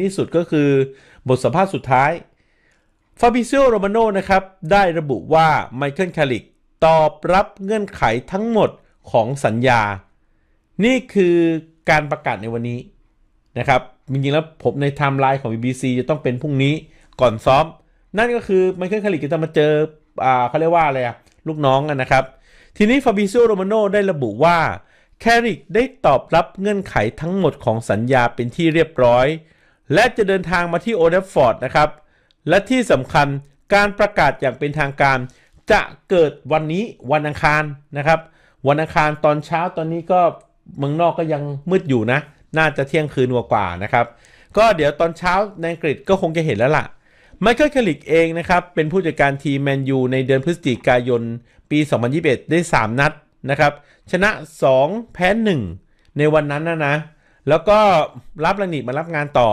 ที่สุดก็คือบทสัมภาษณ์สุดท้าย ฟาบิเซิโอโรมาโนนะครับ ได้ระบุว่าไมเคิลคาริกตอบรับเงื่อนไขทั้งหมดของสัญญา นี่คือการประกาศในวันนี้นะครับ จริงๆแล้วผมในไทม์ไลน์ของ BBC จะต้องเป็นพรุ่งนี้ก่อนซ้อม นั่นก็คือไมเคิลคาริกจะมาเจออ่าเขาเรียกว่าอะไรอะลูกน้องนะครับ ทีนี้ฟาบิเซิโอโรมาโนได้ระบุว่าแคริกได้ตอบรับเงื่อนไขทั้งหมดของสัญญาเป็นที่เรียบร้อย และจะเดินทางมาที่โอเดฟฟอร์ดนะครับ และที่สำคัญการประกาศอย่างเป็นทางการ จะเกิดวันนี้วันอังคารนะครับ วันอังคารตอนเช้าตอนนี้ก็เมืองนอกก็ยังมืดอยู่นะ น่าจะเที่ยงคืนกว่าๆนะครับ ก็เดี๋ยวตอนเช้าในอังกฤษก็คงจะเห็นแล้วล่ะไมเคิลคาริกเองนะครับ เป็นผู้จัดการทีมแมนยูในเดือนพฤศจิกายน ปี 2021 ได้ 3 นัดนะครับ ชนะ 2 แพ้ 1 ในวันนั้นนะนะ แล้วก็รับระนิมารับงานต่อ